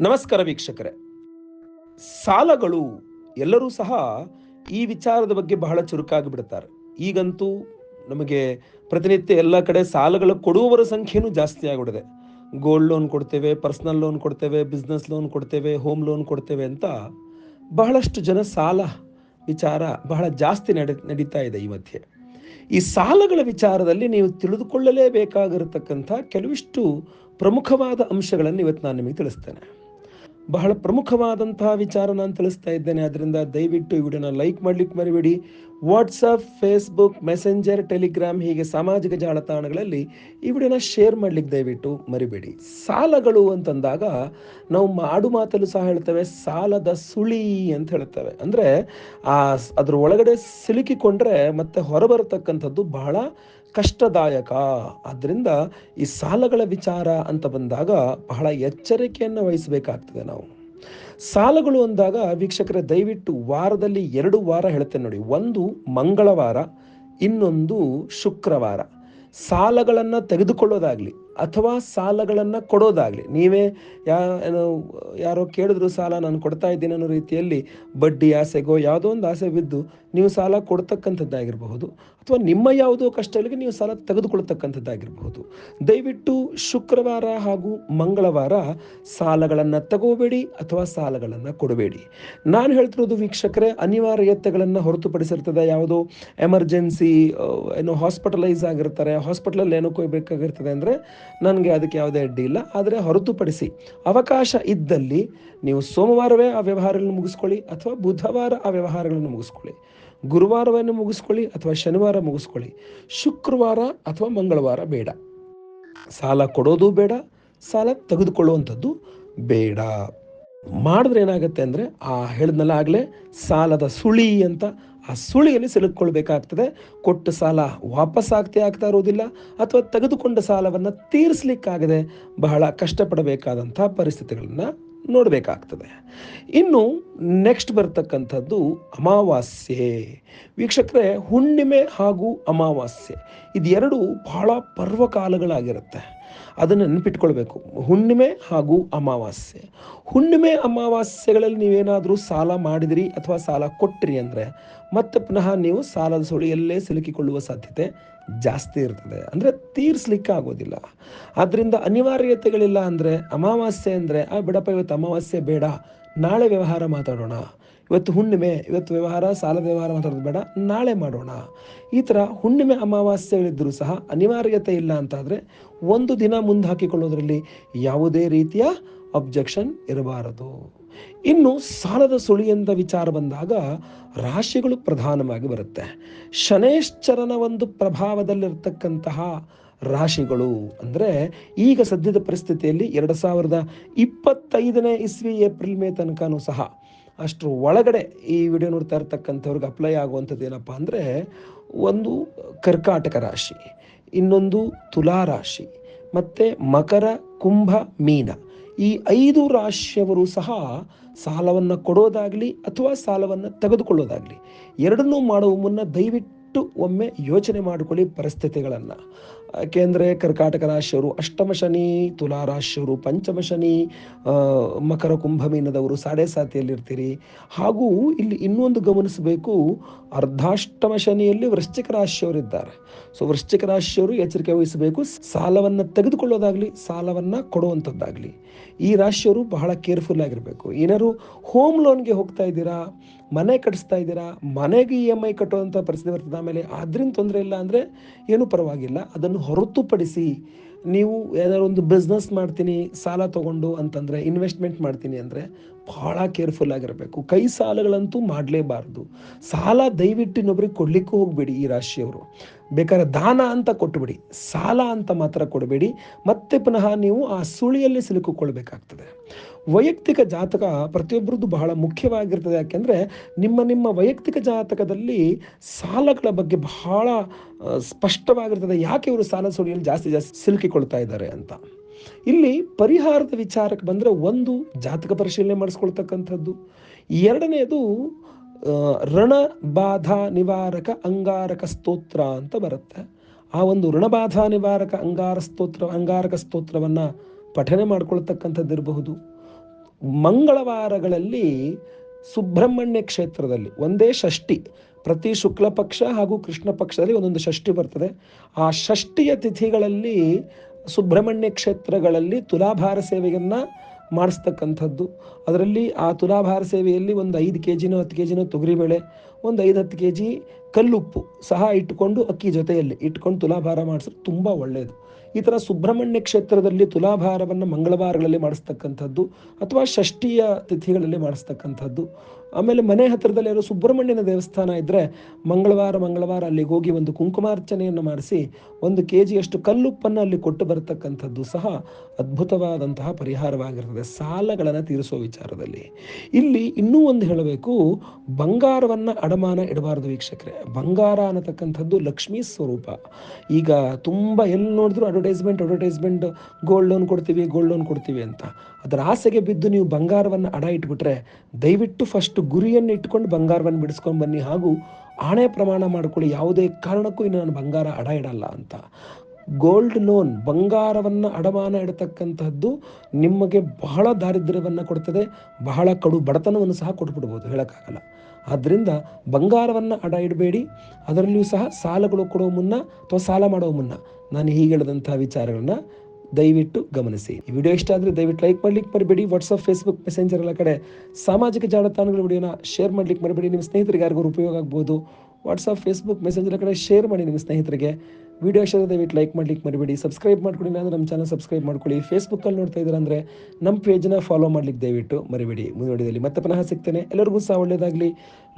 ನಮಸ್ಕಾರ ವೀಕ್ಷಕರೇ. ಸಾಲಗಳು ಎಲ್ಲರೂ ಸಹ ಈ ವಿಚಾರದ ಬಗ್ಗೆ ಬಹಳ ಚುರುಕಾಗಿ ಬಿಡ್ತಾರೆ. ಈಗಂತೂ ನಮಗೆ ಪ್ರತಿನಿತ್ಯ ಎಲ್ಲ ಕಡೆ ಸಾಲಗಳು ಕೊಡುವವರ ಸಂಖ್ಯೆನೂ ಜಾಸ್ತಿ ಆಗಿಬಿಡಿದೆ ಗೋಲ್ಡ್ ಲೋನ್ ಕೊಡ್ತೇವೆ, ಪರ್ಸನಲ್ ಲೋನ್ ಕೊಡ್ತೇವೆ, ಬಿಸ್ನೆಸ್ ಲೋನ್ ಕೊಡ್ತೇವೆ, ಹೋಮ್ ಲೋನ್ ಕೊಡ್ತೇವೆ ಅಂತ ಬಹಳಷ್ಟು ಜನ ಸಾಲ ವಿಚಾರ ಬಹಳ ಜಾಸ್ತಿ ನಡೆ, ನಡೀತಾ ಇದೆ ಈ ಮಧ್ಯೆ. ಈ ಸಾಲಗಳ ವಿಚಾರದಲ್ಲಿ ನೀವು ತಿಳಿದುಕೊಳ್ಳಲೇಬೇಕಾಗಿರತಕ್ಕಂಥ ಕೆಲವಿಷ್ಟು ಪ್ರಮುಖವಾದ ಅಂಶಗಳನ್ನು ಇವತ್ತು ನಾನು ನಿಮಗೆ ತಿಳಿಸ್ತೇನೆ. ಬಹಳ ಪ್ರಮುಖವಾದಂತಹ ವಿಚಾರ ನಾನು ತಿಳಿಸ್ತಾ ಇದ್ದೇನೆ. ಅದರಿಂದ ದಯವಿಟ್ಟು ಈ ವಿಡಿಯೋನ ಲೈಕ್ ಮಾಡ್ಲಿಕ್ಕೆ ಮರಿಬೇಡಿ. ವಾಟ್ಸಪ್ ಫೇಸ್ಬುಕ್ ಮೆಸೆಂಜರ್ ಟೆಲಿಗ್ರಾಮ್ ಹೀಗೆ ಸಾಮಾಜಿಕ ಜಾಲತಾಣಗಳಲ್ಲಿ ಈ ವಿಡಿಯೋನ ಶೇರ್ ಮಾಡ್ಲಿಕ್ಕೆ ದಯವಿಟ್ಟು ಮರಿಬೇಡಿ. ಸಾಲಗಳು ಅಂತಂದಾಗ ನಾವು ಮಾಡು ಮಾತಲ್ಲೂ ಸಹ ಹೇಳ್ತೇವೆ, ಸಾಲದ ಸುಳಿ ಅಂತ ಹೇಳ್ತೇವೆ. ಅಂದರೆ ಆ ಅದ್ರ ಒಳಗಡೆ ಸಿಲುಕಿಕೊಂಡ್ರೆ ಮತ್ತೆ ಹೊರಬರತಕ್ಕಂಥದ್ದು ಬಹಳ ಕಷ್ಟದಾಯಕ. ಆದ್ದರಿಂದ ಈ ಸಾಲಗಳ ವಿಚಾರ ಅಂತ ಬಂದಾಗ ಬಹಳ ಎಚ್ಚರಿಕೆಯನ್ನು ವಹಿಸಬೇಕಾಗ್ತದೆ ನಾವು. ಸಾಲಗಳು ಅಂದಾಗ ವೀಕ್ಷಕರ, ದಯವಿಟ್ಟು ವಾರದಲ್ಲಿ ಎರಡು ವಾರ ಹೇಳ್ತೇನೆ ನೋಡಿ. ಒಂದು ಮಂಗಳವಾರ, ಇನ್ನೊಂದು ಶುಕ್ರವಾರ. ಸಾಲಗಳನ್ನು ತೆಗೆದುಕೊಳ್ಳೋದಾಗಲಿ ಅಥವಾ ಸಾಲಗಳನ್ನು ಕೊಡೋದಾಗ್ಲಿ. ನೀವೇ ಯಾ ಯಾರೋ ಕೇಳಿದ್ರು ಸಾಲ ನಾನು ಕೊಡ್ತಾ ಇದ್ದೀನಿ ಅನ್ನೋ ರೀತಿಯಲ್ಲಿ ಬಡ್ಡಿ, ಆಸೆಗೋ ಯಾವುದೋ ಒಂದು ಆಸೆ ಬಿದ್ದು ನೀವು ಸಾಲ ಕೊಡ್ತಕ್ಕಂಥದ್ದಾಗಿರಬಹುದು. ಅಥವಾ ನಿಮ್ಮ ಯಾವುದೋ ಕಷ್ಟಗಳಿಗೆ ನೀವು ಸಾಲ ತೆಗೆದುಕೊಳ್ತಕ್ಕಂಥದ್ದಾಗಿರಬಹುದು ದಯವಿಟ್ಟು ಶುಕ್ರವಾರ ಹಾಗೂ ಮಂಗಳವಾರ ಸಾಲಗಳನ್ನು ತಗೋಬೇಡಿ ಅಥವಾ ಸಾಲಗಳನ್ನು ಕೊಡಬೇಡಿ. ನಾನು ಹೇಳ್ತಿರೋದು ವೀಕ್ಷಕರೇ, ಅನಿವಾರ್ಯತೆಗಳನ್ನು ಹೊರತುಪಡಿಸಿರ್ತದೆ. ಯಾವುದೋ ಎಮರ್ಜೆನ್ಸಿ ಏನು ಹಾಸ್ಪಿಟಲೈಸ್ ಆಗಿರ್ತಾರೆ. ಹಾಸ್ಪಿಟಲಲ್ಲಿ ಏನೋ ಕೊಯ್ಬೇಕಾಗಿರ್ತದೆ ಅಂದರೆ ನನಗೆ ಅದಕ್ಕೆ ಯಾವುದೇ ಅಡ್ಡಿ ಇಲ್ಲ. ಆದರೆ ಹೊರತುಪಡಿಸಿ ಅವಕಾಶ ಇದ್ದಲ್ಲಿ ನೀವು ಸೋಮವಾರವೇ ಆ ವ್ಯವಹಾರಗಳನ್ನು ಮುಗಿಸ್ಕೊಳ್ಳಿ ಅಥವಾ ಬುಧವಾರ ಆ ವ್ಯವಹಾರಗಳನ್ನು ಮುಗಿಸ್ಕೊಳ್ಳಿ. ಗುರುವಾರವನ್ನು ಮುಗಿಸ್ಕೊಳ್ಳಿ ಅಥವಾ ಶನಿವಾರ ಮುಗಿಸ್ಕೊಳ್ಳಿ. ಶುಕ್ರವಾರ ಅಥವಾ ಮಂಗಳವಾರ ಬೇಡ. ಸಾಲ ಕೊಡೋದು ಬೇಡ, ಸಾಲ ತೆಗೆದುಕೊಳ್ಳುವಂಥದ್ದು ಬೇಡ. ಮಾಡಿದ್ರೆ ಏನಾಗುತ್ತೆ ಅಂದರೆ ಆ ಹೇಳಿದ್ನಲ್ಲ ಆಗಲೇ ಸಾಲದ ಸುಳಿ ಅಂತ, ಆ ಸುಳಿಯಲ್ಲಿ ಸಿಲುಕೊಳ್ಬೇಕಾಗ್ತದೆ ಕೊಟ್ಟ ಸಾಲ ವಾಪಸ್ ಆಗ್ತೇ ಆಗ್ತಾ ಇರೋದಿಲ್ಲ ಅಥವಾ ತೆಗೆದುಕೊಂಡ ಸಾಲವನ್ನು ತೀರಿಸಲಿಕ್ಕಾಗದೆ ಬಹಳ ಕಷ್ಟಪಡಬೇಕಾದಂಥ ಪರಿಸ್ಥಿತಿಗಳನ್ನು ನೋಡಬೇಕಾಗ್ತದೆ. ಇನ್ನು ನೆಕ್ಸ್ಟ್ ಬರ್ತಕ್ಕಂಥದ್ದು ಅಮಾವಾಸ್ಯೆ. ವೀಕ್ಷಕರೆ, ಹುಣ್ಣಿಮೆ ಹಾಗೂ ಅಮಾವಾಸ್ಯೆ ಇದೆರಡು ಬಹಳ ಪರ್ವಕಾಲಗಳಾಗಿರುತ್ತೆ. ಅದನ್ನು ನೆನಪಿಟ್ಕೊಳ್ಬೇಕು. ಹುಣ್ಣಿಮೆ ಹಾಗೂ ಅಮಾವಾಸ್ಯೆ. ಹುಣ್ಣಿಮೆ, ಅಮಾವಾಸ್ಯೆಗಳಲ್ಲಿ ನೀವೇನಾದರೂ ಸಾಲ ಮಾಡಿದಿರಿ ಅಥವಾ ಸಾಲ ಕೊಟ್ಟಿರಿ ಅಂದರೆ ಮತ್ತೆ ಪುನಃ ನೀವು ಸಾಲದ ಸುಳಿಯಲ್ಲೇ ಸಿಲುಕಿಕೊಳ್ಳುವ ಸಾಧ್ಯತೆ ಜಾಸ್ತಿ ಇರ್ತದೆ. ಅಂದರೆ ತೀರಿಸ್ಲಿಕ್ಕೆ ಆಗೋದಿಲ್ಲ. ಆದ್ದರಿಂದ ಅನಿವಾರ್ಯತೆಗಳಿಲ್ಲ ಅಂದರೆ ಅಮಾವಾಸ್ಯೆ ಅಂದರೆ, ಆ ಬಿಡಪ್ಪ, ಇವತ್ತು ಅಮಾವಾಸ್ಯೆ ಬೇಡ, ನಾಳೆ ವ್ಯವಹಾರ ಮಾತಾಡೋಣ. ಇವತ್ತು ಹುಣ್ಣಿಮೆ, ಇವತ್ತು ವ್ಯವಹಾರ ಸಾಲ ವ್ಯವಹಾರ ಮಾತಾಡೋದು ಬೇಡ, ನಾಳೆ ಮಾಡೋಣ. ಈ ಥರ ಹುಣ್ಣಿಮೆ ಅಮಾವಾಸ್ಯೆಗಳಿದ್ದರೂ ಸಹ ಅನಿವಾರ್ಯತೆ ಇಲ್ಲ ಅಂತಾದರೆ ಒಂದು ದಿನ ಮುಂದೆ ಹಾಕಿಕೊಳ್ಳೋದ್ರಲ್ಲಿ ಯಾವುದೇ ರೀತಿಯ ಅಬ್ಜೆಕ್ಷನ್ ಇರಬಾರದು. ಇನ್ನು ಸಾಲದ ಸುಳಿಯಂತ ವಿಚಾರ ಬಂದಾಗ ರಾಶಿಗಳು ಪ್ರಧಾನವಾಗಿ ಬರುತ್ತೆ. ಶನೇಶ್ಚರನ ಒಂದು ಪ್ರಭಾವದಲ್ಲಿರ್ತಕ್ಕಂತಹ ರಾಶಿಗಳು ಅಂದರೆ ಈಗ ಸದ್ಯದ ಪರಿಸ್ಥಿತಿಯಲ್ಲಿ ಎರಡು ಸಾವಿರದ ಇಪ್ಪತ್ತೈದನೇ ಇಸ್ವಿ ಏಪ್ರಿಲ್ ಮೇ ತನಕನೂ ಸಹ ಅಷ್ಟರ ಒಳಗಡೆ ಈ ವಿಡಿಯೋ ನೋಡ್ತಾ ಇರ್ತಕ್ಕಂಥವ್ರಿಗೆ ಅಪ್ಲೈ ಆಗುವಂಥದ್ದು ಏನಪ್ಪ ಅಂದರೆ ಒಂದು ಕರ್ಕಾಟಕ ರಾಶಿ, ಇನ್ನೊಂದು ತುಲಾ ರಾಶಿ, ಮತ್ತು ಮಕರ, ಕುಂಭ, ಮೀನ. ಈ ಐದು ರಾಶಿಯವರು ಸಹ ಸಾಲವನ್ನು ಕೊಡೋದಾಗಲಿ ಅಥವಾ ಸಾಲವನ್ನು ತೆಗೆದುಕೊಳ್ಳೋದಾಗಲಿ ಎರಡನ್ನೂ ಮಾಡುವ ಮುನ್ನ ದಯವಿಟ್ಟು ಒಮ್ಮೆ ಯೋಚನೆ ಮಾಡಿಕೊಳ್ಳಿ ಪರಿಸ್ಥಿತಿಗಳನ್ನು. ಯಾಕೆಂದರೆ ಕರ್ಕಾಟಕ ರಾಶಿಯವರು ಅಷ್ಟಮ ಶನಿ, ತುಲಾ ರಾಶಿಯವರು ಪಂಚಮ ಶನಿ ಮಕರ ಕುಂಭ ಮೀನದವರು ಸಾಡೆ ಸಾತಿಯಲ್ಲಿರ್ತೀರಿ ಹಾಗೂ ಇಲ್ಲಿ ಇನ್ನೊಂದು ಗಮನಿಸಬೇಕು, ಅರ್ಧಾಷ್ಟಮ ಶನಿಯಲ್ಲಿ ವೃಶ್ಚಿಕ ರಾಶಿಯವರಿದ್ದಾರೆ ಸೊ ವೃಶ್ಚಿಕ ರಾಶಿಯವರು ಎಚ್ಚರಿಕೆ ವಹಿಸಬೇಕು, ಸಾಲವನ್ನು ತೆಗೆದುಕೊಳ್ಳೋದಾಗಲಿ, ಸಾಲವನ್ನು ಕೊಡುವಂಥದ್ದಾಗಲಿ. ಈ ರಾಶಿಯವರು ಬಹಳ ಕೇರ್ಫುಲ್ ಆಗಿರಬೇಕು. ಏನಾದ್ರು ಹೋಮ್ ಲೋನ್ಗೆ ಹೋಗ್ತಾ ಇದ್ದೀರಾ, ಮನೆ ಕಟ್ಟಿಸ್ತಾ ಇದ್ದೀರಾ, ಮನೆಗೆ ಇ ಎಂ ಐ ಕಟ್ಟುವಂಥ ಪರಿಸ್ಥಿತಿ ಬರ್ತದೆ. ಆಮೇಲೆ ಅದರಿಂದ ತೊಂದರೆ ಇಲ್ಲ ಅಂದರೆ ಏನೂ ಪರವಾಗಿಲ್ಲ. ಅದನ್ನು ಹೊರತುಪಡಿಸಿ ನೀವು ಏನಾದ್ರು ಒಂದು ಬಿಸ್ನೆಸ್ ಮಾಡ್ತೀನಿ, ಸಾಲ ತಗೊಂಡು ಅಂತಂದರೆ ಇನ್ವೆಸ್ಟ್ಮೆಂಟ್ ಮಾಡ್ತೀನಿ ಅಂದರೆ ಭಾಳ ಕೇರ್ಫುಲ್ ಆಗಿರಬೇಕು. ಕೈ ಸಾಲಗಳಂತೂ ಮಾಡಲೇಬಾರ್ದು. ಸಾಲ ದಯವಿಟ್ಟು ಇನ್ನೊಬ್ರಿಗೆ ಕೊಡ್ಲಿಕ್ಕೂ ಹೋಗಬೇಡಿ ಈ ರಾಶಿಯವರು. ಬೇಕಾದ್ರೆ ದಾನ ಅಂತ ಕೊಟ್ಟುಬಿಡಿ ಸಾಲ ಅಂತ ಮಾತ್ರ ಕೊಡಬೇಡಿ. ಮತ್ತೆ ಪುನಃ ನೀವು ಆ ಸುಳಿಯಲ್ಲಿ ಸಿಲುಕಿಕೊಳ್ಬೇಕಾಗ್ತದೆ ವೈಯಕ್ತಿಕ ಜಾತಕ ಪ್ರತಿಯೊಬ್ಬರದ್ದು ಬಹಳ ಮುಖ್ಯವಾಗಿರ್ತದೆ. ಯಾಕೆಂದರೆ ನಿಮ್ಮ ನಿಮ್ಮ ವೈಯಕ್ತಿಕ ಜಾತಕದಲ್ಲಿ ಸಾಲಗಳ ಬಗ್ಗೆ ಬಹಳ ಸ್ಪಷ್ಟವಾಗಿರ್ತದೆ. ಯಾಕೆ ಇವರು ಸಾಲ ಸುಳಿಯಲ್ಲಿ ಜಾಸ್ತಿ ಜಾಸ್ತಿ ಸಿಲುಕಿಕೊಳ್ತಾ ಇದ್ದಾರೆ ಅಂತ. ಇಲ್ಲಿ ಪರಿಹಾರದ ವಿಚಾರಕ್ಕೆ ಬಂದರೆ ಒಂದು ಜಾತಕ ಪರಿಶೀಲನೆ ಮಾಡಿಸ್ಕೊಳ್ತಕ್ಕಂಥದ್ದು. ಎರಡನೇದು ಋಣ ಋಣಬಾಧ ನಿವಾರಕ ಅಂಗಾರಕ ಸ್ತೋತ್ರ ಅಂತ ಬರುತ್ತೆ. ಆ ಒಂದು ಋಣಬಾಧಾ ನಿವಾರಕ ಅಂಗಾರ ಸ್ತೋತ್ರ, ಅಂಗಾರಕ ಸ್ತೋತ್ರವನ್ನು ಪಠನೆ ಮಾಡ್ಕೊಳ್ತಕ್ಕಂಥದ್ದು ಇರಬಹುದು. ಮಂಗಳವಾರಗಳಲ್ಲಿ ಸುಬ್ರಹ್ಮಣ್ಯ ಕ್ಷೇತ್ರದಲ್ಲಿ ಒಂದೇ ಷಷ್ಠಿ, ಪ್ರತಿ ಶುಕ್ಲ ಪಕ್ಷ ಹಾಗೂ ಕೃಷ್ಣ ಪಕ್ಷದಲ್ಲಿ ಒಂದೊಂದು ಷಷ್ಠಿ ಬರ್ತದೆ. ಆ ಷಷ್ಠಿಯ ತಿಥಿಗಳಲ್ಲಿ ಸುಬ್ರಹ್ಮಣ್ಯ ಕ್ಷೇತ್ರಗಳಲ್ಲಿ ತುಲಾಭಾರ ಸೇವೆಯನ್ನು ಮಾಡಿಸ್ತಕ್ಕಂಥದ್ದು. ಅದರಲ್ಲಿ ಆ ತುಲಾಭಾರ ಸೇವೆಯಲ್ಲಿ ಒಂದು ಐದು ಕೆ ಜಿನೋ ಹತ್ತು ಕೆ ಜಿನೋ ತೊಗರಿಬೇಳೆ ಒಂದು ಐದು ಹತ್ತು ಕೆ ಜಿ ಕಲ್ಲುಪ್ಪು ಸಹ ಇಟ್ಕೊಂಡು ಅಕ್ಕಿ ಜೊತೆಯಲ್ಲಿ ಇಟ್ಕೊಂಡು ತುಲಾಭಾರ ಮಾಡಿಸಿದ್ರೆ ತುಂಬ ಒಳ್ಳೆಯದು ಈ ಥರ ಸುಬ್ರಹ್ಮಣ್ಯ ಕ್ಷೇತ್ರದಲ್ಲಿ ತುಲಾಭಾರವನ್ನು ಮಂಗಳವಾರಗಳಲ್ಲಿ ಮಾಡಿಸ್ತಕ್ಕಂಥದ್ದು ಅಥವಾ ಷಷ್ಠಿಯ ತಿಥಿಗಳಲ್ಲಿ ಮಾಡಿಸ್ತಕ್ಕಂಥದ್ದು. ಆಮೇಲೆ ಮನೆ ಹತ್ತಿರದಲ್ಲಿ ಇರೋ ಸುಬ್ರಹ್ಮಣ್ಯನ ದೇವಸ್ಥಾನ ಇದ್ದರೆ ಮಂಗಳವಾರ ಮಂಗಳವಾರ ಅಲ್ಲಿಗೆ ಹೋಗಿ ಒಂದು ಕುಂಕುಮಾರ್ಚನೆಯನ್ನು ಮಾಡಿಸಿ ಒಂದು ಕೆ ಜಿಯಷ್ಟು ಕಲ್ಲುಪ್ಪನ್ನು ಅಲ್ಲಿ ಕೊಟ್ಟು ಬರತಕ್ಕಂಥದ್ದು ಸಹ ಅದ್ಭುತವಾದಂತಹ ಪರಿಹಾರವಾಗಿರ್ತದೆ ಸಾಲಗಳನ್ನು ತೀರಿಸೋ ವಿಚಾರದಲ್ಲಿ. ಇಲ್ಲಿ ಇನ್ನೂ ಒಂದು ಹೇಳಬೇಕು, ಬಂಗಾರವನ್ನು ಅಡಮಾನ ಇಡಬಾರದು ವೀಕ್ಷಕರೇ. ಬಂಗಾರ ಅನ್ನತಕ್ಕಂಥದ್ದು ಲಕ್ಷ್ಮೀ ಸ್ವರೂಪ. ಈಗ ತುಂಬ ಎಲ್ಲಿ ನೋಡಿದ್ರು ಅಡ್ವರ್ಟೈಸ್ಮೆಂಟ್ ಅಡ್ವರ್ಟೈಸ್ಮೆಂಟ್ ಗೋಲ್ಡ್ ಲೋನ್ ಕೊಡ್ತೀವಿ ಗೋಲ್ಡ್ ಲೋನ್ ಕೊಡ್ತೀವಿ ಅಂತ. ಅದರ ಆಸೆಗೆ ಬಿದ್ದು ನೀವು ಬಂಗಾರವನ್ನು ಅಡ ಇಟ್ಬಿಟ್ರೆ ದಯವಿಟ್ಟು ಫಸ್ಟ್ ಗುರಿಯನ್ನು ಇಟ್ಕೊಂಡು ಬಂಗಾರವನ್ನು ಬಿಡಿಸ್ಕೊಂಡು ಬನ್ನಿ ಹಾಗೂ ಆಣೆ ಪ್ರಮಾಣ ಮಾಡ್ಕೊಳ್ಳಿ. ಯಾವುದೇ ಕಾರಣಕ್ಕೂ ಇನ್ನು ನಾನು ಬಂಗಾರ ಅಡ ಇಡಲ್ಲ ಅಂತ. ಗೋಲ್ಡ್ ಲೋನ್ ಬಂಗಾರವನ್ನು ಅಡಮಾನ ಇಡತಕ್ಕಂತಹದ್ದು ನಿಮಗೆ ಬಹಳ ದಾರಿದ್ರ್ಯವನ್ನು ಕೊಡ್ತದೆ, ಬಹಳ ಕಡು ಬಡತನವನ್ನು ಸಹ ಕೊಟ್ಬಿಡ್ಬೋದು ಹೇಳೋಕ್ಕಾಗಲ್ಲ. ಆದ್ದರಿಂದ ಬಂಗಾರವನ್ನು ಅಡ ಇಡಬೇಡಿ. ಅದರಲ್ಲಿಯೂ ಸಹ ಸಾಲಗಳು ಕೊಡೋ ಮುನ್ನ, ಅಥವಾ ಸಾಲ ಮಾಡೋ ಮುನ್ನ ನಾನು ಹೀಗೆ ಹೇಳಿದಂಥ ವಿಚಾರಗಳನ್ನ ದಯವಿಟ್ಟು ಗಮನಿಸಿ. ಈ ವಿಡಿಯೋ ಇಷ್ಟ ಆದರೆ ದಯವಿಟ್ಟು ಲೈಕ್ ಮಾಡ್ಲಿಕ್ಕೆ ಮರಿಬೇಡಿ ವಾಟ್ಸಪ್ ಫೇಸ್ಬುಕ್ ಮೆಸೆಂಜರ್ ಎಲ್ಲ ಕಡೆ ಸಾಮಾಜಿಕ ಜಾಲತಾಣಗಳ ವಿಡಿಯೋನ ಶೇರ್ ಮಾಡ್ಲಿಕ್ಕೆ ಮರಿಬೇಡಿ ನಿಮ್ಮ ಸ್ನೇಹಿತರಿಗೆ ಯಾರಿಗೂ ಉಪಯೋಗ ಆಗ್ಬೋದು ವಾಟ್ಸಪ್ ಫೇಸ್ಬುಕ್ ಮೆಸೆಂಜರ್ ಕಡೆ ಶೇರ್ ಮಾಡಿ ನಿಮ್ಮ ಸ್ನೇಹಿತರಿಗೆ. ವಿಡಿಯೋ ಇಷ್ಟ ದಯವಿಟ್ಟು ಲೈಕ್ ಮಾಡ್ಲಿಕ್ಕೆ ಮರಿಬೇಡಿ ಸಬ್ಸ್ಕ್ರೈಬ್ ಮಾಡ್ಕೊಳ್ಳಿ ಅಂದರೆ ನಮ್ಮ ಚಾನಲ್ ಸಬ್ಸ್ಕ್ರೈಬ್ ಮಾಡ್ಕೊಳ್ಳಿ. ಫೇಸ್ಬುಕ್ಕಲ್ಲಿ ನೋಡ್ತಾ ಇದ್ದೀರಾ ಅಂದರೆ ನಮ್ಮ ಪೇಜ್ನ ಫಾಲೋ ಮಾಡ್ಲಿಕ್ಕೆ ದಯವಿಟ್ಟು ಮರಿಬೇಡಿ. ಮುಂದುವರಿದಲ್ಲಿ ಮತ್ತೆ ಪುನಃ ಸಿಗ್ತೇನೆ. ಎಲ್ಲರಿಗೂ ಸಹ ಒಳ್ಳೆಯದಾಗಲಿ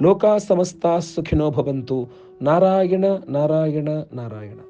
ಲೋಕ ಸಮಸ್ತ ಸುಖಿನೋ ಭವಂತು. ನಾರಾಯಣ ನಾರಾಯಣ ನಾರಾಯಣ.